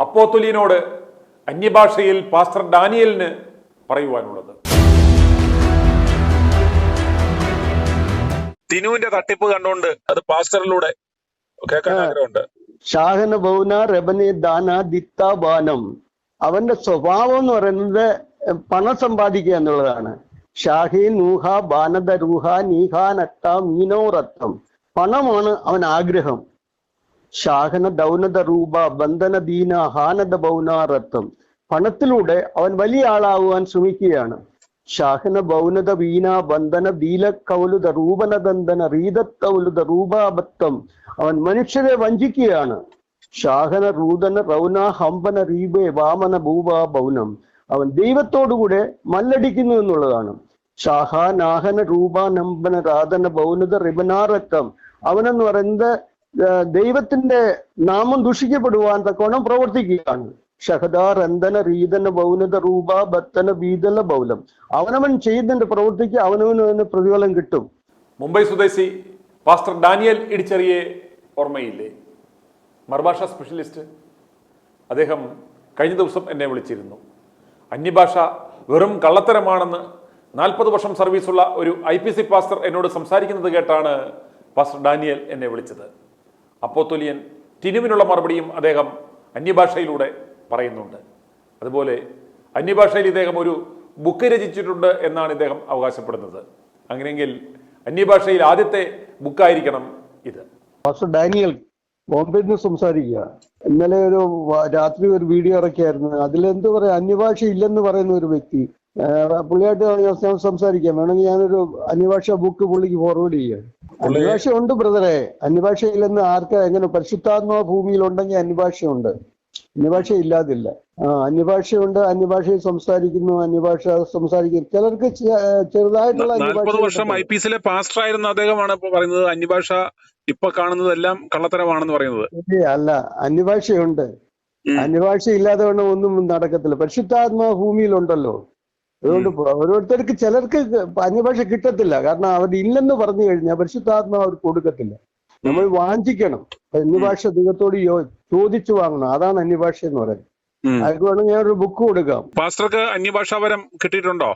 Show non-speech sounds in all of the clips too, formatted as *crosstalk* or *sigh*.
അപ്പോത്തുലീനോട് അന്യഭാഷയിൽ pastor ഡാനിയലിന് പറയുവാനുള്ളത്. തിനുവിന്റെ തട്ടിപ്പ് കണ്ടുകൊണ്ട് അത് പാസ്റ്ററിലൂടെ കേൾക്കാൻ ആഗ്രഹമുണ്ട്. ഷാഹന ബൗന രബനെ ദാന ദിത്താബാനം അവന്റെ സ്വഭാവം എന്ന് പറയുന്നത് പണം സമ്പാദിക്കുക എന്നുള്ളതാണ്. ഷാഹി നൂഹ ബാനദ രൂഹ നീഹ നട്ട മീനോ റത്തം. പണമാണ് അവൻ ആഗ്രഹം. ഷാഹന ദൗനദ രൂപ ബന്ധന ദീന ഹാനദ ബൗനാ റത്തം പണത്തിലൂടെ അവൻ വലിയ ആളാവുവാൻ ശ്രമിക്കുകയാണ്. ശാഹന ബൗനത വീണ ബന്ധന ദീല കൗലുത രൂപനദന്തന റീതത്തൗലുത രൂപാബത്തം അവൻ മനുഷ്യരെ വഞ്ചിക്കുകയാണ്. ശാഹന റൂദന റൗന ഹംബന റീബെ വാമന ഭൂവ ബൗനം. അവൻ ദൈവത്തോടുകൂടെ മല്ലടിക്കുന്നു എന്നുള്ളതാണ്. ഷാഹ നാഹന രൂപ നമ്പന രാധന ബൗനത റിബനാറക്കം അവനെന്ന് പറയുന്നത് ദൈവത്തിന്റെ നാമം ദുഷിക്കപ്പെടുവാൻ തക്കോണം പ്രവർത്തിക്കുകയാണ്. ഷഹദ രന്തന റീതന ബൗനത രൂപ ബത്തന ബീതല ബൗലം അവനവൻ ചെയ്യുന്നതിന്റെ പ്രവൃത്തിക്ക് അവനവന് തന്നെ പ്രതിഫലം കിട്ടും. മുംബൈ സ്വദേശി പാസ്റ്റർ ഡാനിയൽ ഇടിച്ചെറിയെ ഓർമ്മയില്ലേ? മറുഭാഷ സ്പെഷ്യലിസ്റ്റ്. അദ്ദേഹം കഴിഞ്ഞ ദിവസം എന്നെ വിളിച്ചിരുന്നു. അന്യഭാഷ വെറും കള്ളത്തരമാണെന്ന് നാൽപ്പത് വർഷം സർവീസുള്ള ഒരു ഐ പി സി പാസ്റ്റർ എന്നോട് സംസാരിക്കുന്നത് കേട്ടാണ് പാസ്റ്റർ ഡാനിയൽ എന്നെ വിളിച്ചത്. അപ്പോത്തൊലിയൻ തിരുവിനുള്ള മറുപടിയും അദ്ദേഹം അന്യഭാഷയിലൂടെ പറയുന്നുണ്ട്. അതുപോലെ അന്യഭാഷയിൽ ഇദ്ദേഹം ഒരു ബുക്ക് രചിച്ചിട്ടുണ്ട് എന്നാണ് ഇദ്ദേഹം അവകാശപ്പെടുന്നത്. അങ്ങനെയെങ്കിൽ അന്യഭാഷയിൽ ആദ്യത്തെ ബുക്കായിരിക്കണം ഇത്. ഡാനിയൽ ബോംബെയിൽ നിന്ന് സംസാരിക്കുക. ഇന്നലെ ഒരു രാത്രി ഒരു വീഡിയോ ഇറക്കിയായിരുന്നു. അതിലെന്ത് പറയാ അന്യഭാഷ ഇല്ലെന്ന് പറയുന്ന ഒരു വ്യക്തി. പുള്ളിയായിട്ട് സംസാരിക്കാം. വേണമെങ്കിൽ ഞാനൊരു അന്യഭാഷ ബുക്ക് പുള്ളിക്ക് ഫോർവേഡ് ചെയ്യാം. അന്യഭാഷ ഉണ്ട് ബ്രദറെ. അന്യഭാഷയില്ലെന്ന് ആർക്ക് എങ്ങനെ പരിശുദ്ധാത്മാ ഭൂമിയിലുണ്ടെങ്കിൽ അന്യഭാഷയുണ്ട്. അന്യഭാഷ ഇല്ലാതില്ല. ആ അന്യഭാഷയുണ്ട് അന്യഭാഷയിൽ സംസാരിക്കുന്നു അന്യഭാഷ സംസാരിക്കുന്നു. ചിലർക്ക് ചെറുതായിട്ടുള്ള നാൽപ്പത് വർഷം ഐ അന്യഭാഷ പി എസിലെ പാസ്റ്റർ ആയിരുന്ന അദ്ദേഹമാണ് ഇപ്പൊ പറയുന്നത് അന്യഭാഷ ഇപ്പൊ കാണുന്നതെല്ലാം കള്ളത്തരമാണെന്ന് പറയുന്നത്. അല്ല അന്യഭാഷയുണ്ട്. അന്യഭാഷ ഇല്ലാതെ ഒന്നും നടക്കത്തില്ല. പരിശുദ്ധാത്മാ ഭൂമിയിലുണ്ടല്ലോ. അതുകൊണ്ട് ഓരോരുത്തർക്ക് ചിലർക്ക് അന്യഭാഷ കിട്ടത്തില്ല. കാരണം അവർ ഇല്ലെന്ന് പറഞ്ഞു കഴിഞ്ഞാൽ പരിശുദ്ധാത്മാവ് അവർ കൊടുക്കത്തില്ല. നമ്മൾ വാഞ്ചിക്കണം. അന്യഭാഷ ദൈവത്തോട് ചോദിച്ചു വാങ്ങണം. അതാണ് അന്യഭാഷ എന്ന് പറയുന്നത്. അതൊക്കെ വേണമെങ്കിൽ ഞാൻ ഒരു ബുക്ക് കൊടുക്കാം. പാസ്റ്റർക്ക് അന്യഭാഷാപരം കിട്ടിയിട്ടുണ്ടോ?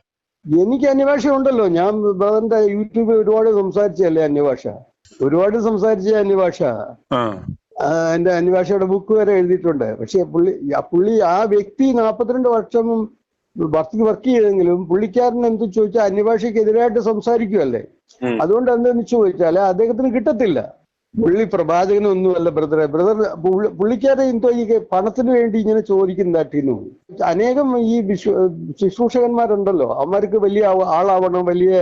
എനിക്ക് അന്യഭാഷ ഉണ്ടല്ലോ. ഞാൻ ബ്രദറിന്റെ യൂട്യൂബിൽ ഒരുപാട് സംസാരിച്ചല്ലേ അന്യഭാഷ? ഒരുപാട് സംസാരിച്ച അന്യഭാഷ. എന്റെ അന്യഭാഷയുടെ ബുക്ക് വരെ എഴുതിയിട്ടുണ്ട്. പക്ഷെ പുള്ളി പുള്ളി ആ വ്യക്തി നാൽപ്പത്തിരണ്ട് വർഷം വർക്ക് വർക്ക് ചെയ്തെങ്കിലും പുള്ളിക്കാരൻ എന്ത് ചോദിച്ചാൽ അന്യഭാഷയ്ക്ക് എതിരായിട്ട് സംസാരിക്കുമല്ലേ അതുകൊണ്ട് എന്തെന്ന് ചോദിച്ചാൽ അദ്ദേഹത്തിന് കിട്ടത്തില്ല. പുള്ളി പ്രവാചകനൊന്നുമല്ല ബ്രദറെ. ബ്രദർ പുള്ളിക്കാരൻ എന്തോ ഈ പണത്തിന് വേണ്ടി ഇങ്ങനെ ചോദിക്കുന്നതാട്ടിന്നു അനേകം ഈ വിശ്വ ശുശ്രൂഷകന്മാരുണ്ടല്ലോ. അവന്മാർക്ക് വലിയ ആളാവണം വലിയ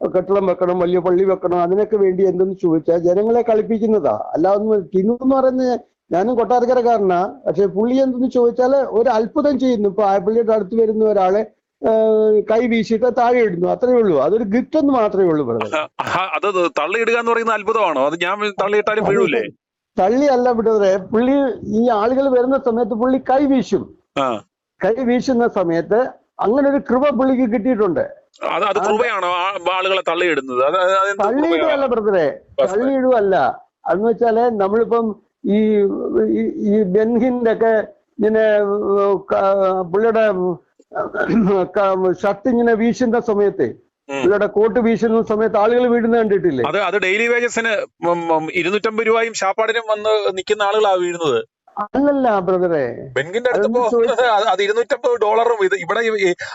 കെട്ടിടം വെക്കണം വലിയ പള്ളി വെക്കണം അതിനൊക്കെ വേണ്ടി എന്തെന്ന് ചോദിച്ചാൽ ജനങ്ങളെ കളിപ്പിക്കുന്നതാ. അല്ലാതെ ടിനു എന്ന് പറയുന്നത് ഞാനും കൊട്ടാരക്കരക്കാരനാ. പക്ഷെ പുള്ളി എന്തെന്ന് ചോദിച്ചാൽ ഒരു അത്ഭുതം ചെയ്യുന്നു. ഇപ്പൊ ആയപ്പള്ളിയുടെ അടുത്ത് വരുന്ന ഒരാളെ കൈ വീശിയിട്ട് താഴെ ഇടുന്നു. അത്രേ ഉള്ളൂ. അതൊരു ഗിഫ്റ്റ് എന്ന് മാത്രമേ ഉള്ളൂ ബ്രദർ. അത് തള്ളിയിടുക എന്ന് പറയുന്ന അത്ഭുതമാണോ? അത് ഞാൻ തള്ളിയിട്ടാലും വീഴൂലേ? തള്ളി അല്ല ബ്രദറെ. പുള്ളി ഈ ആളുകൾ വരുന്ന സമയത്ത് പുള്ളി കൈ വീശും. കൈ വീശുന്ന സമയത്ത് അങ്ങനെ ഒരു കൃപ പുള്ളിക്ക് കിട്ടിയിട്ടുണ്ട്. അത് അത് കൃപയാണോ? ആളുകളെ തള്ളിയിടുന്നത്. തള്ളിയിടുകയല്ല? ബ്രദറെ. തള്ളിയിടുകയല്ല. അതെന്ന് വെച്ചാൽ നമ്മളിപ്പം ഈ ഈ- ബെൻഹിന്റെ ഒക്കെ ഇങ്ങനെ പുള്ളിയുടെ ഷർട്ട് ഇങ്ങനെ വീശുന്ന സമയത്ത്. പുള്ളിയുടെ കോട്ട് വീശുന്ന സമയത്ത് ആളുകൾ വീഴുന്ന കണ്ടിട്ടില്ലേ? അത് അത് ഡെയിലി വേജസിന് ഇരുന്നൂറ്റമ്പത് രൂപയും ഷാപ്പാടിനും വന്ന് നിൽക്കുന്ന ആളുകളാ വീഴുന്നത്. അല്ലല്ല ബ്രദറെ. ബെൻഗിന്റെ അടുത്ത് പോകുന്നത് അത് ഇരുന്നൂറ്റമ്പത് ഡോളറും ഇത് ഇവിടെ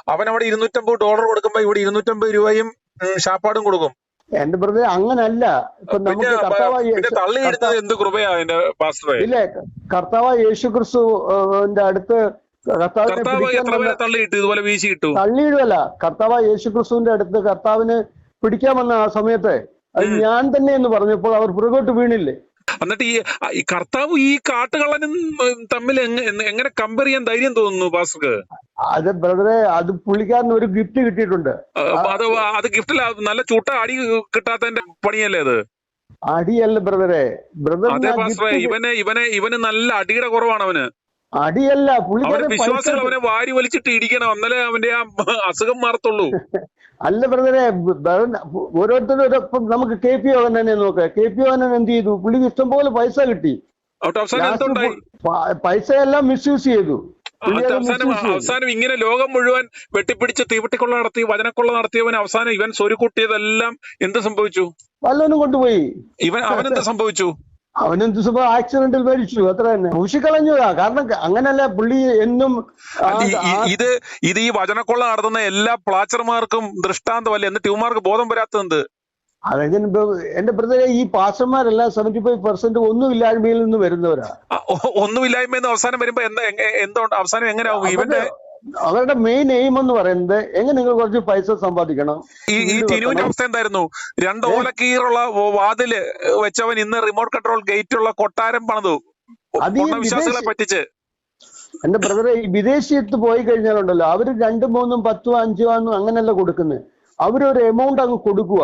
അവൻ അവിടെ ഇരുന്നൂറ്റമ്പത് ഡോളർ കൊടുക്കുമ്പോ ഇവിടെ ഇരുന്നൂറ്റമ്പത് രൂപയും ഷാപ്പാടും കൊടുക്കും. എന്റെ ബ്രദർ അങ്ങനല്ല. ഇപ്പൊ നമുക്ക് കർത്താവായ പിന്നെ എന്ത് കൃപയാ ഇല്ല കർത്താവായ യേശു ക്രിസ്തുവിന്റെ അടുത്ത് കർത്താവിനെ കർത്താവ് വന്ന ഇതുപോലെ കർത്താവായ യേശു ക്രിസ്തുവിന്റെ അടുത്ത് കർത്താവിന് പിടിക്കാൻ വന്ന ആ സമയത്ത് അത് ഞാൻ തന്നെ എന്ന് പറഞ്ഞപ്പോൾ അവർ പുറകോട്ട് വീണില്ലേ? എന്നിട്ട് ഈ ഈ കർത്താവ് ഈ കാട്ടുകള്ളനും തമ്മിൽ എങ്ങ- എങ്ങ- എങ്ങനെ കമ്പയർ ചെയ്യാൻ ധൈര്യം തോന്നുന്നു പാസ്റ്റർക്ക്? അത് ബ്രദറെ അത് പുള്ളിക്കാരന് ഒരു ഗിഫ്റ്റ് കിട്ടിയിട്ടുണ്ട്. അത് അത് ഗിഫ്റ്റിൽ നല്ല ചൂട്ട അടി കിട്ടാത്തതിന്റെ പണിയല്ലേ അത്? അടിയല്ല ബ്രദറെ ബ്രദർ അതെ ആ പാസ്റ്ററെ ഇവനെ ഇവന് ഇവന് നല്ല അടിയുടെ കുറവാണ് അവന്. അടിയല്ല പുള്ളിക്കാരൻ വിശ്വാസികൾ അവനെ വാരി വലിച്ചിട്ട് ഇടിക്കണം എന്നാലേ അവന്റെ ആ അസുഖം മാറത്തുള്ളൂ. *laughs* അല്ല ബ്രദറെ ഓരോരുത്തരും നമുക്ക് കെ പി യോഹനനെ നോക്കാം. കെ പി ഓവൻ എന്ത് ചെയ്തു? പുള്ളിക്ക് ഇഷ്ടംപോലെ പൈസ കിട്ടി. പൈസ എല്ലാം മിസ്യൂസ് ചെയ്തു. അവസാനം അവസാനം ഇങ്ങനെ ലോകം മുഴുവൻ വെട്ടിപ്പിടിച്ച് തീവട്ടിക്കൊള്ള നടത്തി വചനക്കൊള്ള നടത്തിയവൻ അവസാനം ഇവൻ സ്വരുക്കൂട്ടിയതെല്ലാം എന്ത് സംഭവിച്ചു? വല്ലവനും കൊണ്ടുപോയി. ഇവൻ അവനെന്ത് സംഭവിച്ചു? അവനെന്ത് ദിവസം ആക്സിഡന്റിൽ മരിച്ചു. അത്ര തന്നെ. ഊഷിക്കളഞ്ഞതാ കാരണം അങ്ങനല്ല പുള്ളി എന്നും ഇത് ഇത് ഈ വചനക്കൊള്ള നടത്തുന്ന എല്ലാ പ്ലാച്ചർമാർക്കും ദൃഷ്ടാന്തമല്ല. എന്നിട്ട് ഇവന്മാർക്ക് ബോധം വരാത്തത് അതായത് എന്റെ ബ്രദറെ ഈ പാസ്റ്റർമാരെല്ലാം സെവന്റി ഫൈവ് പെർസെന്റ് ഒന്നുമില്ലായ്മയിൽ നിന്ന് വരുന്നവരാ. ഒന്നുമില്ലായ്മ അവസാനം വരുമ്പോ എന്താ എന്തുകൊണ്ട് അവസാനം എങ്ങനെയാവും ഇവന്റെ അവരുടെ മെയിൻ എയിം എന്ന് പറയുന്നത് എങ്ങനെ നിങ്ങൾ കുറച്ച് പൈസ സമ്പാദിക്കണം? ഈ ഈ തിരുവിന്റെ. അവസ്ഥ എന്തായിരുന്നു? രണ്ട് ഓലക്കീറുള്ള വാതിൽ വെച്ചവൻ ഇന്ന് റിമോട്ട് കൺട്രോൾ ഗേറ്റ് ഉള്ള കൊട്ടാരം പണിതു. വിശ്വാസികളെ പറ്റിച്ച്. എന്റെ ബ്രദറെ ഈ വിദേശത്ത് പോയി കഴിഞ്ഞാലുണ്ടല്ലോ അവർ രണ്ടും മൂന്നും പത്തും അഞ്ചും ആന്നും അങ്ങനെയല്ല കൊടുക്കുന്നത് അവരൊരു എമൗണ്ട് അങ്ങ് കൊടുക്കുക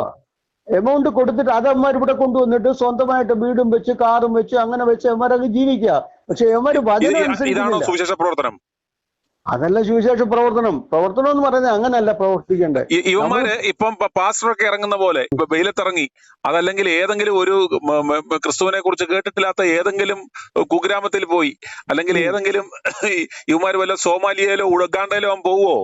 എമൗണ്ട് കൊടുത്തിട്ട് അത് അവന്മാർ ഇവിടെ കൊണ്ടുവന്നിട്ട് സ്വന്തമായിട്ട് വീടും വെച്ച് കാറും വെച്ച് അങ്ങനെ വെച്ച് അവന്മാരങ്ങ് ജീവിക്കുക. പക്ഷെ അവന്മാര് വചനം പ്രവർത്തനം? അതല്ല സുവിശേഷ പ്രവർത്തനം. പ്രവർത്തനം എന്ന് പറയുന്നത് അങ്ങനല്ല പ്രവർത്തിക്കേണ്ടത്. ഇവന്മാര് ഇപ്പം പാസ്റ്ററൊക്കെ ഇറങ്ങുന്ന പോലെ ഇപ്പൊ വെയിലത്തിറങ്ങി അതല്ലെങ്കിൽ ഏതെങ്കിലും ഒരു ക്രിസ്തുവിനെ കുറിച്ച് കേട്ടിട്ടില്ലാത്ത ഏതെങ്കിലും കുഗ്രാമത്തിൽ പോയി അല്ലെങ്കിൽ ഏതെങ്കിലും ഇവന്മാര് വല്ല സോമാലിയയിലോ ഉഗാണ്ടയിലോ അവൻ പോവോ?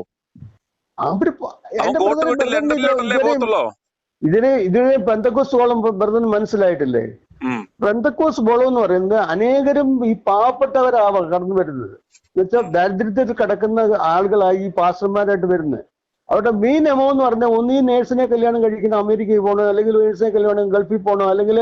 ഇതിന് ഇതിനെ- പെന്തക്കോസ്തോളം ബ്രദറിന് മനസ്സിലായിട്ടില്ലേ. പെന്തക്കോസ് ബോളം എന്ന് പറയുന്നത് അനേകരും ഈ പാവപ്പെട്ടവരാവാ കടന്നു വരുന്നത്. എന്നുവെച്ചാൽ ദാരിദ്ര്യത്തിൽ കിടക്കുന്ന ആളുകളായി ഈ പാസ്റ്റർമാരായിട്ട് വരുന്നത്. അവരുടെ മെയിൻ എമോ എന്ന് പറഞ്ഞാൽ ഒന്ന് ഈ നേഴ്സിനെ കല്യാണം കഴിക്കണം അമേരിക്കയിൽ പോകണോ അല്ലെങ്കിൽ നേഴ്സിനെ കല്യാണം ഗൾഫിൽ പോകണോ അല്ലെങ്കിൽ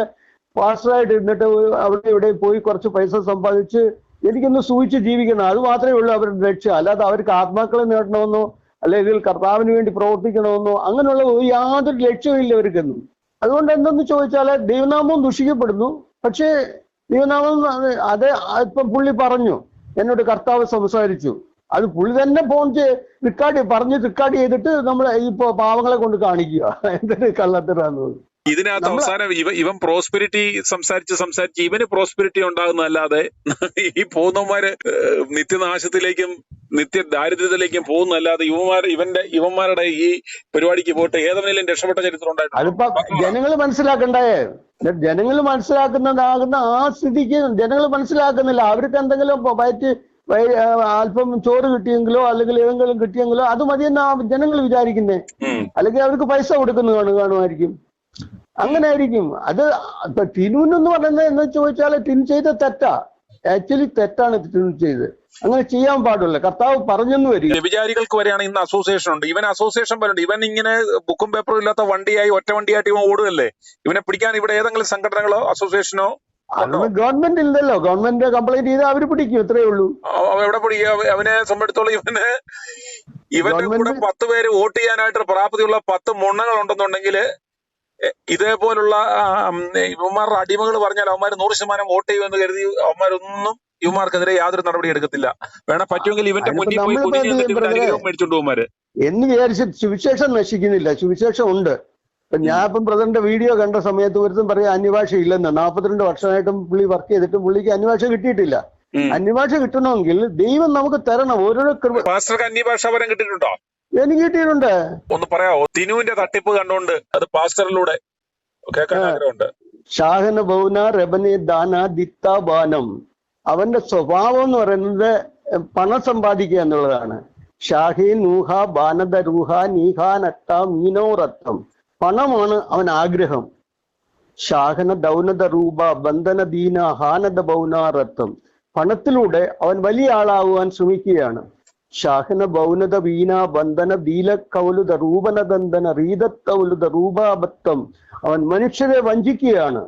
പാസ്റ്ററായിട്ട് ഇരുന്നിട്ട് അവിടെ ഇവിടെ പോയി കുറച്ച് പൈസ സമ്പാദിച്ച് എനിക്കൊന്ന് സൂചിച്ച് ജീവിക്കണം. അത് മാത്രമേ ഉള്ളൂ അവരുടെ ലക്ഷ്യം. അല്ലാതെ അവർക്ക് ആത്മാക്കളെ നേടണമെന്നോ അല്ലെങ്കിൽ കർത്താവിന് വേണ്ടി പ്രവർത്തിക്കണമെന്നോ അങ്ങനെയുള്ള യാതൊരു ലക്ഷ്യമില്ല അവർക്കൊന്നും. അതുകൊണ്ട് എന്തെന്ന് ചോദിച്ചാൽ ദൈവനാമം ദുഷിക്കപ്പെടുന്നു. പക്ഷേ ദൈവനാമം അത് ഇപ്പം പുള്ളി പറഞ്ഞു. എന്നോട് കർത്താവ് സംസാരിച്ചു. അത് പുള്ളി തന്നെ ഫോൺ ചെയ്ത് റെക്കോർഡ് പറഞ്ഞ്. റെക്കോർഡ് ചെയ്തിട്ട് നമ്മൾ ഇപ്പൊ പാവങ്ങളെ കൊണ്ട് കാണിക്കുക. എന്തൊരു കള്ളത്തരാന്ന് ഇതിനകത്ത് അവസാനം ഇവ ഇവൻ പ്രോസ്പെരിറ്റി സംസാരിച്ച് സംസാരിച്ച് ഇവന് പ്രോസ്പെരിറ്റി ഉണ്ടാകുന്നതല്ലാതെ ഈ പോകുന്നവന്മാര് നിത്യനാശത്തിലേക്കും നിത്യ ദാരിദ്ര്യത്തിലേക്കും പോകുന്നതല്ലാതെ ഇവന്മാർ ഇവന്റെ ഇവന്മാരുടെ ഈ പരിപാടിക്ക് പോയിട്ട് ഏതെങ്കിലും രക്ഷപ്പെട്ട ചരിത്രം ഉണ്ടായിട്ടുണ്ട്. ജനങ്ങൾ മനസ്സിലാക്കണ്ടേ? ജനങ്ങൾ മനസ്സിലാക്കുന്നതാകുന്ന ആ സ്ഥിതിക്ക് ജനങ്ങൾ മനസ്സിലാക്കുന്നില്ല. അവർക്ക് എന്തെങ്കിലും വയറ്റ് അല്പം ചോറ് കിട്ടിയെങ്കിലോ അല്ലെങ്കിൽ ഏതെങ്കിലും കിട്ടിയെങ്കിലോ അത് മതിയെന്നാ ജനങ്ങൾ വിചാരിക്കുന്നേ. അല്ലെങ്കിൽ അവർക്ക് പൈസ കൊടുക്കുന്നതാണ് കാണുമായിരിക്കും. അങ്ങനെ ആയിരിക്കും അത് ഇപ്പൊ ടിനുന്ന് പറയുന്നത് എന്ന് ചോദിച്ചാൽ ടിൻ ചെയ്ത തെറ്റാ. ആക്ച്വലി തെറ്റാണ് ടിനു ചെയ്ത് അങ്ങനെ ചെയ്യാൻ പാടില്ല കർത്താവ് പറഞ്ഞെന്ന് വരും വ്യഭിചാരികൾക്ക് വരെയാണ് ഇന്ന് അസോസിയേഷൻ ഉണ്ട്. ഇവൻ അസോസിയേഷൻ പോലുണ്ട് ഇവൻ ഇങ്ങനെ ബുക്കും പേപ്പറും ഇല്ലാത്ത വണ്ടിയായി ഒറ്റ വണ്ടിയായിട്ട് ഇവൻ ഓടുകയല്ലേ? ഇവനെ പിടിക്കാൻ ഇവിടെ ഏതെങ്കിലും സംഘടനകളോ അസോസിയേഷനോ ഗവൺമെന്റ് ഇല്ലല്ലോ. ഗവൺമെന്റ് കംപ്ലൈന്റ് ചെയ്താൽ അവർ പിടിക്കും. ഇത്രയേ ഉള്ളൂ. എവിടെ പിടിക്കുക അവനെ സംബന്ധിച്ചോളം ഇവന് ഇവന്റെ കൂടെ പത്ത് പേര് വോട്ട് ചെയ്യാനായിട്ട് പ്രാപ്തിയുള്ള പത്ത് മുണ്ണകൾ ഉണ്ടെന്നുണ്ടെങ്കിൽ ഇതേപോലുള്ള യുവമാരുടെ ഇവന്മാരുടെ അടിമകൾ പറഞ്ഞാൽ അവന്മാർ നൂറ് ശതമാനം വോട്ട് ചെയ്യുമെന്ന് കരുതി അവന്മാരൊന്നും ഇവന്മാർക്കെതിരെ യാതൊരു നടപടി എടുക്കത്തില്ല. വേണം പറ്റുമെങ്കിൽ ഇവന്റെ മുന്നിൽ പോയി മേടിച്ചോണ്ട് പോകുമാര്. എന്ന് വിചാരിച്ച് സുവിശേഷം നശിക്കുന്നില്ല. സുവിശേഷം ഉണ്ട്. ഞാൻ ഇപ്പം ബ്രദറിന്റെ വീഡിയോ കണ്ട സമയത്ത് ഒരുത്തും പറയാം അന്യഭാഷ ഇല്ലെന്ന്. നാൽപ്പത്തിരണ്ട് വർഷമായിട്ടും പുള്ളി വർക്ക് ചെയ്തിട്ടും പുള്ളിക്ക് അന്യഭാഷ കിട്ടിയിട്ടില്ല. അന്യഭാഷ കിട്ടണമെങ്കിൽ ദൈവം നമുക്ക് തരണം. ഓരോരോ കൃപ അന്യഭാഷാപരം കിട്ടിയിട്ടുണ്ടോ? എനിക്ക് കിട്ടിയിട്ടുണ്ട്. ഒന്ന് പറയാവോ? തിനുവിന്റെ തട്ടിപ്പ് കണ്ടോണ്ട് അത് പാസ്റ്ററിലൂടെ കേൾക്കാൻ. ആഗ്രഹമുണ്ട്. ഷാഹന ബൗന റബനെ ദാന ദിത്ത ബാനം അവന്റെ സ്വഭാവം എന്ന് പറയുന്നത് പണം സമ്പാദിക്കുക എന്നുള്ളതാണ്. ഷാഹി നൂഹ ബാനദ രൂഹ നീഹ നട്ട മീനോ റത്തം. പണമാണ് അവൻ ആഗ്രഹം. ഷാഹന ദൗനത രൂപ ബന്ധന ദീന ഹാനദ ബൗന റത്തം. പണത്തിലൂടെ അവൻ വലിയ ആളാകുവാൻ ശ്രമിക്കുകയാണ്. ഷാഹന ബൗനത വീണ ബന്ധന ദീല കൗലുത രൂപനദന്തന റീതത്തൗലുത രൂപാബത്തം അവൻ മനുഷ്യരെ വഞ്ചിക്കുകയാണ്.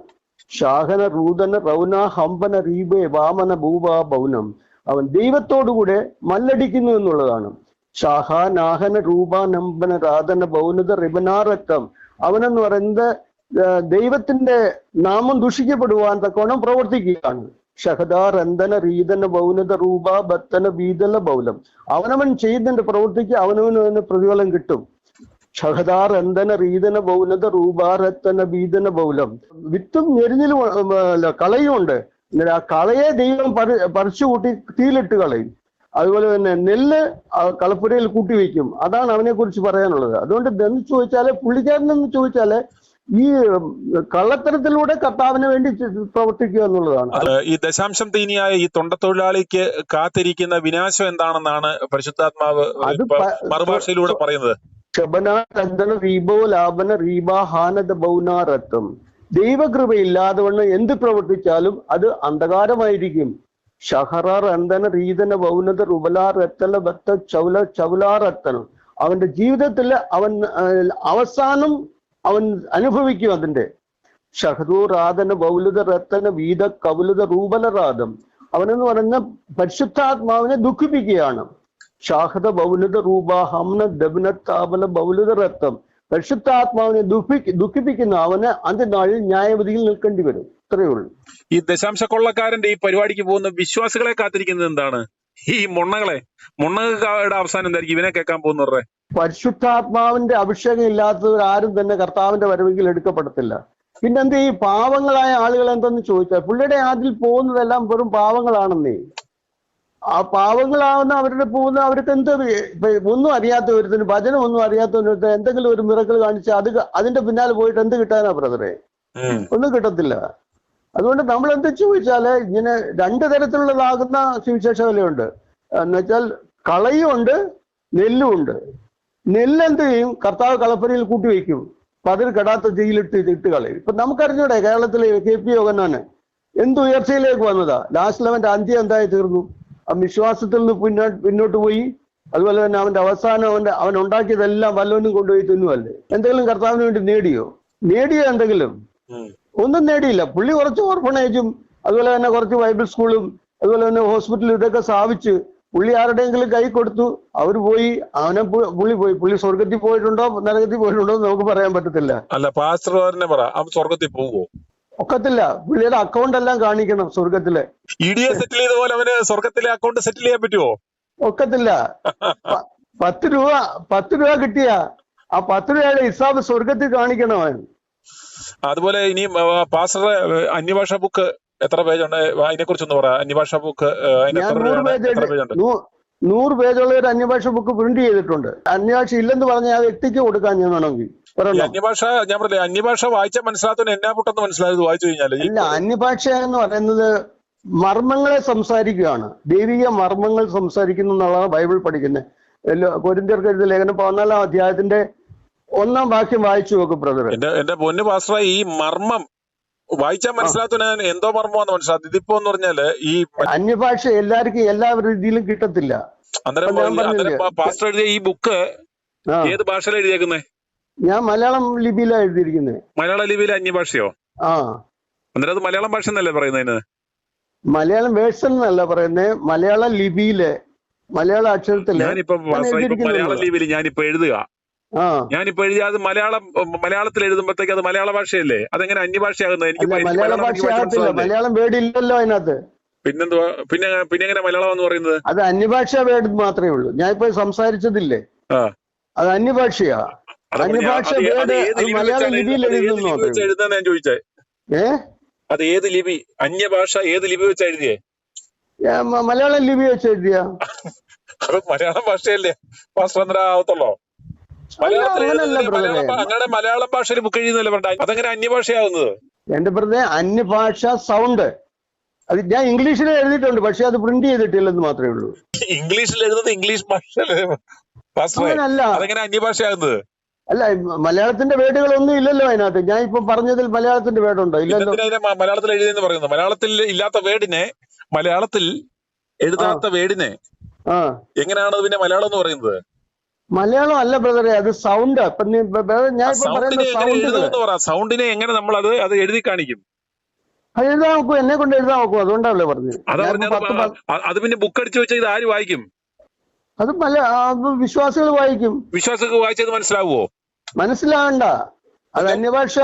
ശാഹന റൂദന റൗന ഹംബന റീബെ വാമന ഭൂവ ബൗനം. അവൻ ദൈവത്തോടുകൂടെ മല്ലടിക്കുന്നു എന്നുള്ളതാണ്. ഷാഹ നാഹന രൂപ നമ്പന രാധന ബൗനത റിബനാറക്കം അവനെന്ന് പറയുന്നത് ദൈവത്തിന്റെ നാമം ദുഷിക്കപ്പെടുവാൻ തക്കോണം പ്രവർത്തിക്കുകയാണ്. ഷഹദ രന്തന റീതന ബൗനത രൂപ ബത്തന ബീതല ബൗലം അവനവൻ ചെയ്യുന്നതിന്റെ പ്രവൃത്തിക്ക് അവനവന് തന്നെ പ്രതിഫലം കിട്ടും. ഷഹദാർ എന്തന റീതന ബൗലത റൂപാരത്തന ബീതന ബൗലം വിത്തും ഞെരിഞ്ഞിലും കളയുമുണ്ട്. ആ കളയെ ദൈവം പറി പറിച്ചു കൂട്ടി തീയിലിട്ട് കളയും. അതുപോലെ തന്നെ നെല്ല് കളപ്പുരയിൽ കൂട്ടി വയ്ക്കും. അതാണ് അവനെ കുറിച്ച് പറയാനുള്ളത്. അതുകൊണ്ട് എന്ന് ചോദിച്ചാൽ പുള്ളിക്കാരനെന്ന് ചോദിച്ചാൽ ഈ കള്ളത്തരത്തിലൂടെ കർത്താവിന് വേണ്ടി പ്രവർത്തിക്കുക എന്നുള്ളതാണ്. ഈ ദശാംശം തീനിയായ ഈ തൊണ്ടത്തൊഴിലാളിക്ക് കാത്തിരിക്കുന്ന വിനാശം എന്താണെന്നാണ് പരിശുദ്ധാത്മാവ് മറുഭാഷയിലൂടെ പറയുന്നത്. ശബന ചന്ദന റീബോ റീബാഹാനത ബൗനാരത്വം ദൈവകൃപയില്ലാതെ വണ്ണം എന്ത് പ്രവർത്തിച്ചാലും അത് അന്ധകാരമായിരിക്കും. ഷഹറാർ അന്തന റീതന ബൗനത റുബലാർ രത്തല ബത്ത ചൗല ചൗലാറത്തനം അവന്റെ ജീവിതത്തിൽ അവൻ അവസാനം അവൻ അനുഭവിക്കും അതിന്റെ ഷഹദൂ റാതന ബൗലുത രത്തന വീത കൗലുത റൂബലറാദം അവനെന്ന് പറഞ്ഞ പരിശുദ്ധാത്മാവിനെ ദുഃഖിപ്പിക്കുകയാണ്. ഷാഹദ ബൗലുത റൂപ ഹംന ദബന താപല ബൗലുത രക്തം പരിശുദ്ധാത്മാവിനെ ദുഃഖി ദുഃഖിപ്പിക്കുന്ന അവന് അന്ത്യനാളിൽ ന്യായവിധിയിൽ നിൽക്കേണ്ടി വരും. ഇത്രയേ ഉള്ളൂ. ഈ ദശാംശ കൊള്ളക്കാരന്റെ ഈ പരിപാടിക്ക് പോകുന്ന വിശ്വാസികളെ കാത്തിരിക്കുന്നത് എന്താണ്? ഈ മുണ്ണകളെ മുണ്ണകളുടെ അവസാനം എന്തായിരിക്കും? ഇവനെ കേൾക്കാൻ പോകുന്നവരുടെ പരിശുദ്ധാത്മാവിന്റെ അഭിഷേകം ഇല്ലാത്തവർ ആരും തന്നെ കർത്താവിന്റെ വരവെങ്കിൽ എടുക്കപ്പെടത്തില്ല. പിന്നെന്ത് ഈ പാവങ്ങളായ ആളുകൾ എന്തെന്ന് ചോദിച്ചാൽ പുള്ളിയുടെ അതിൽ പോകുന്നതെല്ലാം വെറും പാവങ്ങളാണെന്നേ. ആ പാവങ്ങളാവുന്ന അവരുടെ പോകുന്ന അവർക്ക് എന്ത് ഒന്നും അറിയാത്ത ഒരുത്തിന് ഭജനം ഒന്നും അറിയാത്ത ഒരുത്തിന് എന്തെങ്കിലും ഒരു മിറക്കൾ കാണിച്ച് അത് അതിന്റെ പിന്നാലെ പോയിട്ട് എന്ത് കിട്ടാനാ ബ്രദറെ? ഒന്നും കിട്ടത്തില്ല. അതുകൊണ്ട് നമ്മൾ എന്ത് ചോദിച്ചാൽ ഇങ്ങനെ രണ്ട് തരത്തിലുള്ളതാകുന്ന സുവിശേഷ വിലയുണ്ട് എന്നുവെച്ചാൽ കളയുമുണ്ട് നെല്ലുമുണ്ട് നെല്ലെന്ത് ചെയ്യും കർത്താവ് കളപ്പനയിൽ കൂട്ടി വെക്കും അപ്പൊ അതിൽ കെടാത്ത ജയിലിട്ട് ഇട്ട് കളയും. ഇപ്പൊ നമുക്കറിഞ്ഞൂടെ കേരളത്തിലെ കെ പി തന്നെ എന്ത് ഉയർച്ചയിലേക്ക് വന്നതാ? ലാസ്റ്റിൽ അവന്റെ അന്ത്യം എന്തായി തീർന്നു? ആ വിശ്വാസത്തിൽ നിന്ന് പിന്നോട്ട് പിന്നോട്ട് പോയി. അതുപോലെ തന്നെ അവന്റെ അവസാനം അവന്റെ അവൻ ഉണ്ടാക്കിയതെല്ലാം വല്ലവനും കൊണ്ടുപോയി തിന്നുമല്ലേ എന്തെങ്കിലും കർത്താവിന് വേണ്ടി നേടിയോ? നേടിയോ എന്തെങ്കിലും. ഒന്നും നേടിയില്ല. പുള്ളി കുറച്ച് ഓർഫണേജും അതുപോലെ തന്നെ കുറച്ച് ബൈബിൾ സ്കൂളും അതുപോലെ തന്നെ ഹോസ്പിറ്റലും ഇതൊക്കെ സ്ഥാപിച്ച് പുള്ളി ആരുടെയെങ്കിലും കൈ കൊടുത്തു അവർ പോയി അവനെ പുള്ളി പോയി. പുള്ളി സ്വർഗത്തിൽ പോയിട്ടുണ്ടോ നരകത്തിൽ പോയിട്ടുണ്ടോ നമുക്ക് പറയാൻ പറ്റത്തില്ല. അല്ല പാസ്റ്റർ തന്നെ പറ അവൻ സ്വർഗത്തിൽ പോകുമോ ഒക്കത്തില്ല. പുള്ളിയുടെ അക്കൗണ്ട് എല്ലാം കാണിക്കണം സ്വർഗത്തിലെ സെറ്റിൽ ചെയ്ത പോലെ അവന് സ്വർഗത്തിലെ അക്കൗണ്ട് സെറ്റിൽ ചെയ്യാൻ പറ്റുമോ ഒക്കത്തില്ല. പത്ത് രൂപ പത്ത് രൂപ കിട്ടിയ ആ പത്ത് രൂപയുടെ ഹിസാബ് സ്വർഗത്തിൽ കാണിക്കണം അവൻ. അതുപോലെ ഇനി പാസ്റ്റർ അന്യഭാഷ ബുക്ക് എത്ര പേജ് ഉണ്ട് അതിനെ കുറിച്ചൊന്ന് പറ. അന്യഭാഷ ബുക്ക് എത്ര നൂറ് പേജ് എത്ര ഉണ്ട് നൂ- നൂറ് പേജുള്ള ഒരു അന്യഭാഷ ബുക്ക് പ്രിന്റ് ചെയ്തിട്ടുണ്ട്. അന്യഭാഷ ഇല്ലെന്ന് പറഞ്ഞാൽ വ്യക്തിക്ക് കൊടുക്കാൻ ഞാൻ വേണമെങ്കിൽ. അന്യഭാഷ ഞാൻ പറഞ്ഞില്ലേ അന്യഭാഷ വായിച്ച മനസ്സിലാത്തവന് എന്നാ പുട്ടെന്ന് മനസ്സിലായത് വായിച്ചു കഴിഞ്ഞാൽ ഇല്ല അന്യഭാഷ എന്ന് പറയുന്നത് മർമ്മങ്ങളെ സംസാരിക്കുകയാണ്. ദൈവിക മർമ്മങ്ങൾ സംസാരിക്കുന്നു എന്നുള്ളതാണ് ബൈബിൾ പഠിക്കുന്നത് കൊരിന്ത്യർക്ക് എഴുതിയ ലേഖനം പതിനാലാം അധ്യായത്തിന്റെ ഒന്നാം വാക്യം വായിച്ചു നോക്കും ബ്രദർ എന്റെ എന്റെ പൊന്ന് പാസ്റ്റർ ഈ മർമ്മം വായിച്ചാൽ മനസ്സിലാത്ത എന്തോ മർമ്മമാണെന്ന് മനസ്സിലാക്കി ഇതിപ്പോ എന്ന് പറഞ്ഞാൽ ഈ അന്യഭാഷ എല്ലാവർക്കും എല്ലാ രീതിയിലും കിട്ടത്തില്ല. അന്നേരം പാസ്റ്റർ എഴുതിയ ഈ ബുക്ക് ഏത് ഭാഷയിൽ എഴുതിയേക്കുന്നേ? ഞാൻ മലയാളം ലിപിയിലാണ് എഴുതിയിരിക്കുന്നത് മലയാള ലിപിയിലെ അന്യഭാഷയോ? ആ. അന്നേരം അത് മലയാളം ഭാഷ എന്നല്ലേ പറയുന്നതിന്? മലയാളം വേഴ്സൺ എന്നല്ല പറയുന്നത് മലയാള ലിപിയിലെ മലയാള അക്ഷരത്തിൽ. ഞാനിപ്പോ മലയാള ലിപിയിൽ ഞാനിപ്പോ എഴുതുക. ഞാനിപ്പോ എഴുതിയ അത് മലയാളം മലയാളത്തിൽ എഴുതുമ്പോഴത്തേക്ക് അത് മലയാള ഭാഷയല്ലേ? അതെങ്ങനെ അന്യഭാഷയാകുന്നത്? എനിക്ക് മലയാള ഭാഷ? മലയാളം വേർഡ് ഇല്ലല്ലോ അതിനകത്ത്. പിന്നെന്തുവാ? പിന്നെ പിന്നെ എങ്ങനെ മലയാളം എന്ന് പറയുന്നത്? അത് അന്യഭാഷ വേർഡ് മാത്രമേ ഉള്ളൂ. ഞാൻ ഇപ്പൊ സംസാരിച്ചതില്ലേ അത് അന്യഭാഷയാ. അന്യഭാഷ വേർഡ് മലയാള ലിപിയിൽ? എഴുതുന്നു ഞാൻ ചോദിച്ചേ? ഏ? അത് ഏത് ലിപി? അന്യഭാഷ ഏത് ലിപി വെച്ച് എഴുതിയേ? മലയാളം ലിപി വെച്ച് എഴുതിയ. അത് മലയാളം ഭാഷയല്ലേ? പാസ്റ്റർ അങ്ങനെ മലയാളം ഭാഷയിൽ ബുക്ക് എഴുതുന്നല്ലേ പറഞ്ഞ? അതെങ്ങനെ അന്യഭാഷയാവുന്നത്? എന്റെ ബ്രദറെ അന്യഭാഷ സൗണ്ട്. അത് ഞാൻ ഇംഗ്ലീഷിൽ എഴുതിയിട്ടുണ്ട് പക്ഷെ അത് പ്രിന്റ് ചെയ്തിട്ടില്ലെന്ന് മാത്രമേ ഉള്ളൂ. ഇംഗ്ലീഷിൽ എഴുതുന്നത് ഇംഗ്ലീഷ് ഭാഷയല്ല? അതെങ്ങനെ അന്യഭാഷയാകുന്നത് അല്ല മലയാളത്തിന്റെ വേർഡുകളൊന്നും ഇല്ലല്ലോ അതിനകത്ത്. ഞാൻ ഇപ്പൊ പറഞ്ഞതിൽ മലയാളത്തിന്റെ വേർഡുണ്ടോ ഇല്ലല്ലോ. മലയാളത്തിൽ എഴുതിയെന്ന് പറയുന്നത് മലയാളത്തിൽ ഇല്ലാത്ത വേർഡിനെ മലയാളത്തിൽ എഴുതാത്ത വേർഡിനെ ആ. എങ്ങനെയാണ് പിന്നെ മലയാളം എന്ന് പറയുന്നത്? മലയാളം അല്ല ബ്രദറെ അത് സൗണ്ട് ഞാൻ സൗണ്ടിനെ എങ്ങനെ നമ്മൾ അത് അത് എഴുതി കാണിക്കും? അത് എഴുതാൻ നോക്കൂ. എന്നെ കൊണ്ട് എഴുതാൻ നോക്കൂ. അതുകൊണ്ടല്ലേ പറഞ്ഞത്. അത് പിന്നെ ബുക്ക് അടിച്ചു വെച്ചാൽ ഇത് ആര് വായിക്കും? അത് പല വിശ്വാസികൾ വായിക്കും. വിശ്വാസികൾ വായിച്ചത് മനസ്സിലാവുമോ മനസ്സിലാവണ്ട. അത് അന്യഭാഷ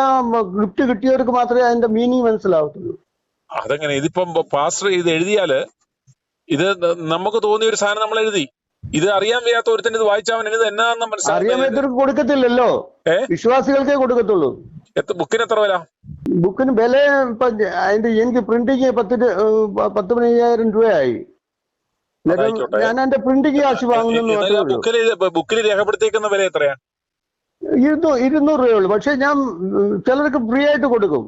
ഗിഫ്റ്റ് കിട്ടിയവർക്ക് മാത്രമേ അതിന്റെ മീനിങ് മനസ്സിലാവത്തുള്ളൂ. അതെങ്ങനെ? ഇതിപ്പം പാസ്റ്റർ ഇത് എഴുതിയാൽ ഇത് നമുക്ക് തോന്നിയ ഒരു സാധനം നമ്മൾ എഴുതി ഇത് അറിയാൻ വയ്യാത്ത ഒരുത്തിന് ഇത് വായിച്ചാൽ ഇത് എന്നാന്ന് അറിയാൻ മനസ്സിലാവുന്നത് കൊടുക്കത്തില്ലല്ലോ? ഏഹ് വിശ്വാസികൾക്കേ കൊടുക്കത്തുള്ളൂ. ബുക്കിന് എത്ര വില? ബുക്കിന് വില അതിന്റെ എനിക്ക് പ്രിന്റിങ് പത്ത് പത്ത് പതിനയ്യായിരം രൂപയായി. ഞാൻ എന്റെ പ്രിന്റിങ് കാശ് വാങ്ങുന്നു ബുക്കിൽ ബുക്കിൽ രേഖപ്പെടുത്തിയിരിക്കുന്ന വില എത്രയാ? ഇരുന്നൂ ഇരുന്നൂറ് രൂപയുള്ളൂ പക്ഷെ ഞാൻ ചിലർക്ക് ഫ്രീ ആയിട്ട് കൊടുക്കും.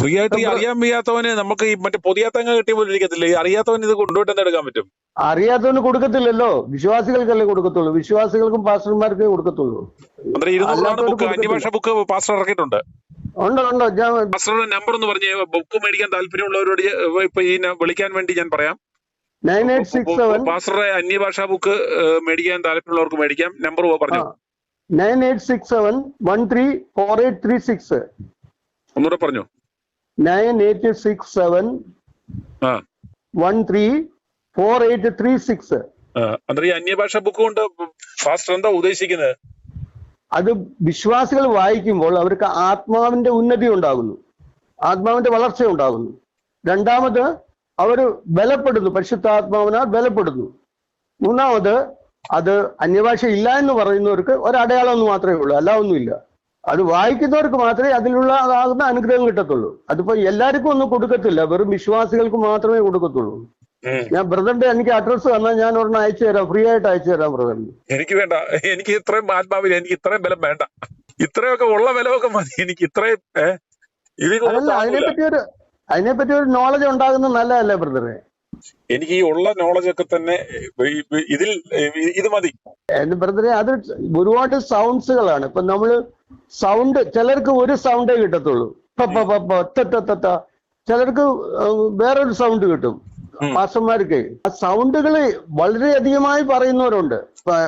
ഫ്രീ ആയിട്ട് ഈ അറിയാൻ വയ്യാത്തവന് നമുക്ക് ഈ മറ്റേ പൊതിയാത്തങ്ങ കിട്ടിയ പോലെ ഇരിക്കത്തില്ല? ഈ അറിയാത്തവന് ഇത് കൊണ്ടുപോയിട്ട് എടുക്കാൻ പറ്റും? അറിയാത്തവന് കൊടുക്കത്തില്ലല്ലോ. വിശ്വാസികൾക്കല്ലേ കൊടുക്കത്തുള്ളൂ. വിശ്വാസികൾക്കും പാസ്റ്റർമാർക്കേ കൊടുക്കത്തുള്ളൂ. അന്നേരം ബുക്ക് അന്യഭാഷ ബുക്ക് പാസ്റ്റർ ഇറക്കിയിട്ടുണ്ട്. ഉണ്ട് ഉണ്ട്. ഞാൻ പാസ്റ്ററുടെ നമ്പർ എന്ന് പറഞ്ഞ് ബുക്ക് മേടിക്കാൻ താല്പര്യമുള്ളവരോട് ഈ- ഇപ്പൊ ഈ വിളിക്കാൻ വേണ്ടി ഞാൻ പറയാം. നയൻ എയ്റ്റ് സിക്സ് സെവൻ പാസ്റ്ററുടെ അന്യഭാഷാ ബുക്ക് മേടിക്കാൻ താല്പര്യമുള്ളവർക്ക് മേടിക്കാം. നമ്പർ പറഞ്ഞു. Nine eight six seven one three four eight three six. ഒന്നുകൂടെ പറഞ്ഞു. Nine eight six seven one three four eight three six. അന്നേരം ഈ അന്യഭാഷ ബുക്ക് കൊണ്ട് ഫാസ്റ്റർ എന്താ ഉദ്ദേശിക്കുന്നത് അത് വിശ്വാസികൾ വായിക്കുമ്പോൾ അവർക്ക് ആത്മാവിന്റെ ഉന്നതി ഉണ്ടാകുന്നു. ആത്മാവിന്റെ വളർച്ച ഉണ്ടാകുന്നു. രണ്ടാമത് അവർ ബലപ്പെടുന്നു. പരിശുദ്ധാത്മാവിനാൽ ബലപ്പെടുന്നു. മൂന്നാമത് അത് അന്യഭാഷ ഇല്ല എന്ന് പറയുന്നവർക്ക് ഒരടയാളം മാത്രമേ ഉള്ളൂ. അല്ല ഒന്നുമില്ല അത് വായിക്കുന്നവർക്ക് മാത്രമേ അതിലുള്ള അതാകുന്ന അനുഗ്രഹം കിട്ടത്തുള്ളൂ. അതിപ്പോ എല്ലാവർക്കും ഒന്നും കൊടുക്കത്തില്ല. വെറും വിശ്വാസികൾക്ക് മാത്രമേ കൊടുക്കത്തുള്ളൂ. ഞാൻ ബ്രദറിന്റെ എനിക്ക് അഡ്രസ്സ് തന്നാൽ ഞാൻ ഒരെണ്ണം അയച്ചു തരാം. ഫ്രീ ആയിട്ട് അയച്ചു തരാം ബ്രദറിന് എനിക്ക് വേണ്ട. എനിക്ക് ഇത്രയും ആത്മാവിന് എനിക്ക് ഇത്രയും ബലം വേണ്ട. ഇത്രയൊക്കെ ഉള്ള ബലമൊക്കെ മതി. എനിക്ക് ഇത്രയും ഏ? പറ്റി ഒരു അതിനെ പറ്റി അതിനെപ്പറ്റി ഒരു അതിനെപ്പറ്റി ഒരു നോളജ് ഉണ്ടാകുന്നത് നല്ലതല്ലേ ബ്രദറെ? എനിക്ക് ഈ ഉള്ള നോളജ് ഒക്കെ തന്നെ ഇതിൽ ഇത് മതി. ബ്രദറെ അത് ഒരുപാട് സൗണ്ട്സുകളാണ് ഇപ്പൊ നമ്മൾ സൗണ്ട് ചിലർക്ക് ഒരു സൗണ്ടേ കിട്ടത്തുള്ളൂ. പപ്പ പപ്പ തത്ത. ചിലർക്ക് വേറൊരു സൗണ്ട് കിട്ടും. മാസ്റ്റർമാർക്ക്. ആ സൗണ്ടുകൾ വളരെയധികമായി പറയുന്നവരുണ്ട്.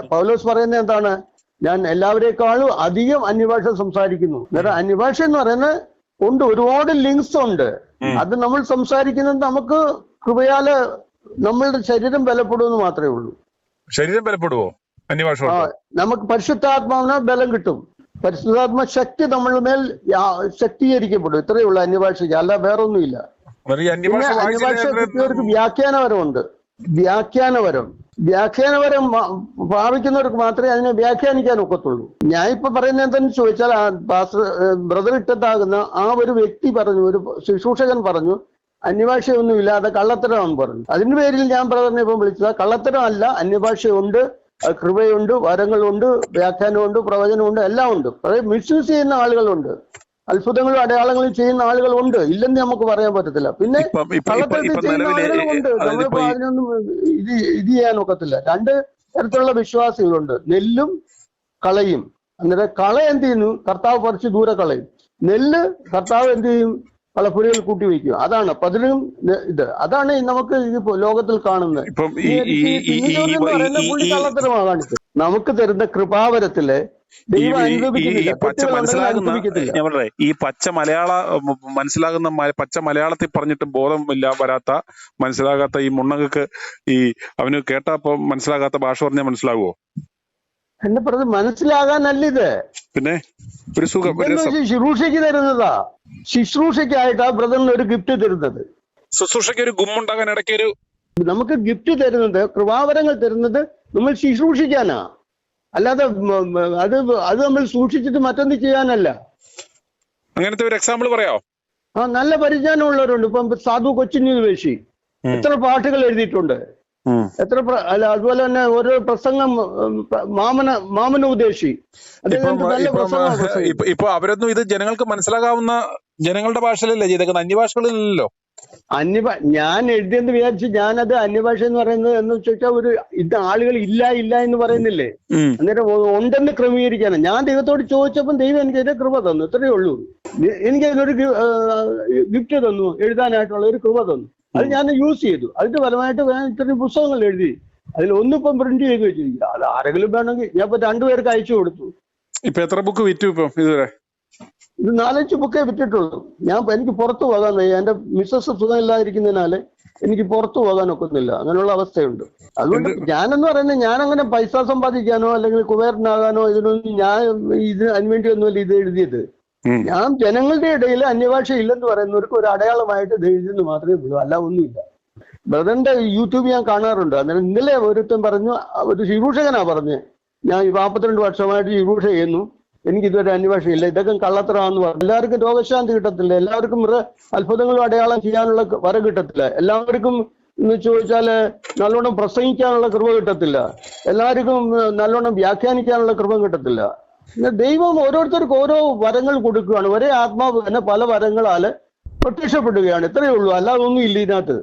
പൗലോസ് പറയുന്നത് എന്താണ്? ഞാൻ എല്ലാവരെക്കാളും അധികം അന്യഭാഷ സംസാരിക്കുന്നു. അന്നേരം അന്യഭാഷ എന്ന് പറയുന്നത് ഉണ്ട് ഒരുപാട് ലിങ്ക്സ് ഉണ്ട്. അത് നമ്മൾ സംസാരിക്കുന്നത് നമുക്ക് കൃപയാൽ നമ്മളുടെ ശരീരം ബലപ്പെടുമെന്ന് മാത്രമേ ഉള്ളൂ. ശരീരം ബലപ്പെടുവോ? അന്യഭാഷ? നമുക്ക് പരിശുദ്ധാത്മാവിന് ബലം കിട്ടും. പരിശുദ്ധാത്മ ശക്തി നമ്മളുടെ മേൽ ശക്തീകരിക്കപ്പെടും. ഇത്രയേ ഉള്ളൂ അന്യഭാഷയ്ക്ക് അല്ല വേറൊന്നുമില്ല. പിന്നെ അന്യഭാഷ കിട്ടിയവർക്ക് വ്യാഖ്യാനവരമുണ്ട് വ്യാഖ്യാനവരം വ്യാഖ്യാനവരം മ- പ്രാപിക്കുന്നവർക്ക് മാത്രമേ അതിനെ വ്യാഖ്യാനിക്കാൻ ഒക്കത്തുള്ളൂ. ഞാൻ ഇപ്പൊ പറയുന്നത് എന്തെന്ന് ചോദിച്ചാൽ ബ്രദർ ഇട്ടത്താകുന്ന ആ ഒരു വ്യക്തി പറഞ്ഞു ഒരു ശുശ്രൂഷകൻ പറഞ്ഞു അന്യഭാഷയൊന്നും ഇല്ലാതെ കള്ളത്തരമാണെന്ന് പറഞ്ഞു. അതിന്റെ പേരിൽ ഞാൻ ബ്രദറിനെ ഇപ്പം വിളിച്ചത് കള്ളത്തരമല്ല അന്യഭാഷയുണ്ട്. കൃപയുണ്ട് വരങ്ങളുണ്ട് വ്യാഖ്യാനമുണ്ട് പ്രവചനമുണ്ട് എല്ലാം ഉണ്ട് പക്ഷേ മിസ്യൂസ് ചെയ്യുന്ന ആളുകളുണ്ട്. അത്ഭുതങ്ങളും അടയാളങ്ങളും ചെയ്യുന്ന ആളുകളുണ്ട്. ഇല്ലെന്ന് നമുക്ക് പറയാൻ പറ്റത്തില്ല. പിന്നെ ചെയ്യുന്ന നമ്മളിപ്പോ അതിനൊന്നും ഇത് ഇത് ചെയ്യാൻ ഒക്കത്തില്ല രണ്ട് തരത്തിലുള്ള വിശ്വാസികളുണ്ട്. നെല്ലും കളയും. അന്നേരം കള എന്ത് ചെയ്യുന്നു? കർത്താവ് പറിച്ച് ദൂരെ കളയും. നെല്ല് കർത്താവ് എന്ത് ചെയ്യും? കളപ്പുരയിൽ കൂട്ടി വയ്ക്കുക. അതാണ് നെ- ഇത്. അതാണ് നമുക്ക് ഇതിപ്പോ ലോകത്തിൽ കാണുന്നത്. കള്ളത്തരമാണ് കാണിച്ചത്. നമുക്ക് തരുന്ന കൃപാവരത്തിൽ ഈ പച്ച മനസ്സിലാകുന്ന ഞാൻ പറഞ്ഞേ ഈ പച്ച മലയാള മനസ്സിലാകുന്ന പച്ച മലയാളത്തിൽ പറഞ്ഞിട്ട് ബോധം ഇല്ല വരാത്ത മനസ്സിലാകാത്ത ഈ മുണ്ണകൾക്ക് ഈ അവന് കേട്ടപ്പോ മനസ്സിലാകാത്ത ഭാഷ പറഞ്ഞാൽ മനസ്സിലാകുവോ എന്നെ പറഞ്ഞത് മനസ്സിലാകാനല്ല ഇത് പിന്നെ ഒരു സുഖം ശുശ്രൂഷയ്ക്ക് തരുന്നതാ. ശുശ്രൂഷയ്ക്കായിട്ടാ ബ്രദറിന് ഒരു ഗിഫ്റ്റ് തരുന്നത്. ശുശ്രൂഷയ്ക്ക് ഒരു ഗുമ്മുണ്ടാകാൻ ഇടയ്ക്ക് ഒരു നമുക്ക് ഗിഫ്റ്റ് തരുന്നത് കൃപാവരങ്ങൾ തരുന്നത് നമ്മൾ ശുശ്രൂഷിക്കാനാ. അല്ലാതെ അത് അത് നമ്മൾ സൂക്ഷിച്ചിട്ട് മറ്റൊന്ന് ചെയ്യാനല്ല. അങ്ങനത്തെ ഒരു എക്സാമ്പിൾ പറയാമോ ആ നല്ല പരിജ്ഞാനമുള്ളവരുണ്ട് ഇപ്പം സാധു കൊച്ചിന് വേശി. എത്ര പാട്ടുകൾ എഴുതിയിട്ടുണ്ട്. എത്ര അല്ല അതുപോലെ തന്നെ ഓരോ പ്രസംഗം മാമന മാമന ഉദ്ദേശി. ഇപ്പം അവരൊന്നും ഇത് ജനങ്ങൾക്ക് മനസ്സിലാകാവുന്ന ജനങ്ങളുടെ ഭാഷയിലല്ലേ ചെയ്തേക്കുന്നത് അന്യഭാഷകളിലല്ലോ. അന്യഭാ ഞാൻ എഴുതിയെന്ന് വിചാരിച്ച് ഞാനത് അന്യഭാഷ എന്ന് പറയുന്നത് എന്ന് വെച്ചാൽ ഒരു ഇത് ആളുകൾ ഇല്ല ഇല്ല എന്ന് പറയുന്നില്ലേ. അന്നേരം ഉണ്ടെന്ന് ക്രമീകരിക്കാനാണ്. ഞാൻ ദൈവത്തോട് ചോദിച്ചപ്പം ദൈവം എനിക്ക് അതിന്റെ കൃപ തന്നു. ഇത്രയേ ഉള്ളൂ. എനിക്ക് അതിനൊരു ഗിഫ്റ്റ് തന്നു. എഴുതാനായിട്ടുള്ള ഒരു കൃപ തന്നു. അത് ഞാൻ യൂസ് ചെയ്തു. അതിന്റെ ഫലമായിട്ട് ഞാൻ ഇത്രയും പുസ്തകങ്ങൾ എഴുതി. അതിൽ ഒന്നിപ്പം പ്രിന്റ് ചെയ്ത് വെച്ചിരിക്കുക അത് ആരെങ്കിലും വേണമെങ്കിൽ ഞാൻ ഇപ്പൊ രണ്ടുപേർക്ക് അയച്ചു കൊടുത്തു. ഇപ്പൊ എത്ര ബുക്ക് വിറ്റു ഇപ്പം ഇതുവരെ? ഇത് നാലഞ്ച് ബുക്കേ വിറ്റിട്ടുള്ളൂ. ഞാൻ എനിക്ക് പുറത്തു പോകാൻ വയ്യ. എന്റെ മിസ്സസ് സുഖമില്ലാതിരിക്കുന്നതിനാല് എനിക്ക് പുറത്തു പോകാൻ ഒക്കുന്നില്ല അങ്ങനെയുള്ള അവസ്ഥയുണ്ട്. അതുകൊണ്ട് ഞാനെന്ന് പറയുന്നത് ഞാൻ അങ്ങനെ പൈസ സമ്പാദിക്കാനോ അല്ലെങ്കിൽ കുബേരനാകാനോ ഇതിനൊന്നും ഞാൻ ഇത് അതിനുവേണ്ടി ഒന്നുമല്ല ഇത് എഴുതിയത്. ഞാൻ ജനങ്ങളുടെ ഇടയിൽ അന്യഭാഷ ഇല്ലെന്ന് പറയുന്നവർക്ക് ഒരു അടയാളമായിട്ട് എഴുതുന്നു മാത്രമേ ഉള്ളൂ. അല്ല ഒന്നുമില്ല. ബ്രദറിന്റെ യൂട്യൂബ് ഞാൻ കാണാറുണ്ട്. അന്നേരം ഇന്നലെ ഒരുത്തൻ പറഞ്ഞു ഒരു ശുശ്രൂഷകനാ പറഞ്ഞത് ഞാൻ നാൽപ്പത്തിരണ്ട് വർഷമായിട്ട് ശുശ്രൂഷ ചെയ്യുന്നു. എനിക്ക് ഇതുവരെ അന്യഭാഷയില്ല ഇതൊക്കെ കള്ളത്തറാന്ന് പറഞ്ഞു. എല്ലാവർക്കും രോഗശാന്തി കിട്ടത്തില്ല. എല്ലാവർക്കും അത്ഭുതങ്ങളും അടയാളം ചെയ്യാനുള്ള വര കിട്ടത്തില്ല. എല്ലാവർക്കും എന്ന് ചോദിച്ചാൽ നല്ലോണം പ്രസംഗിക്കാനുള്ള കൃപ കിട്ടത്തില്ല. എല്ലാവർക്കും നല്ലോണം വ്യാഖ്യാനിക്കാനുള്ള കൃപ കിട്ടത്തില്ല. ദൈവം ഓരോരുത്തർക്കും ഓരോ വരങ്ങൾ കൊടുക്കുകയാണ്. ഒരേ ആത്മാവ് തന്നെ പല വരങ്ങളാൽ പ്രത്യക്ഷപ്പെടുകയാണ്. ഇത്രയേ ഉള്ളൂ. അല്ലാതെ ഒന്നും ഇല്ല ഇതിനകത്ത്.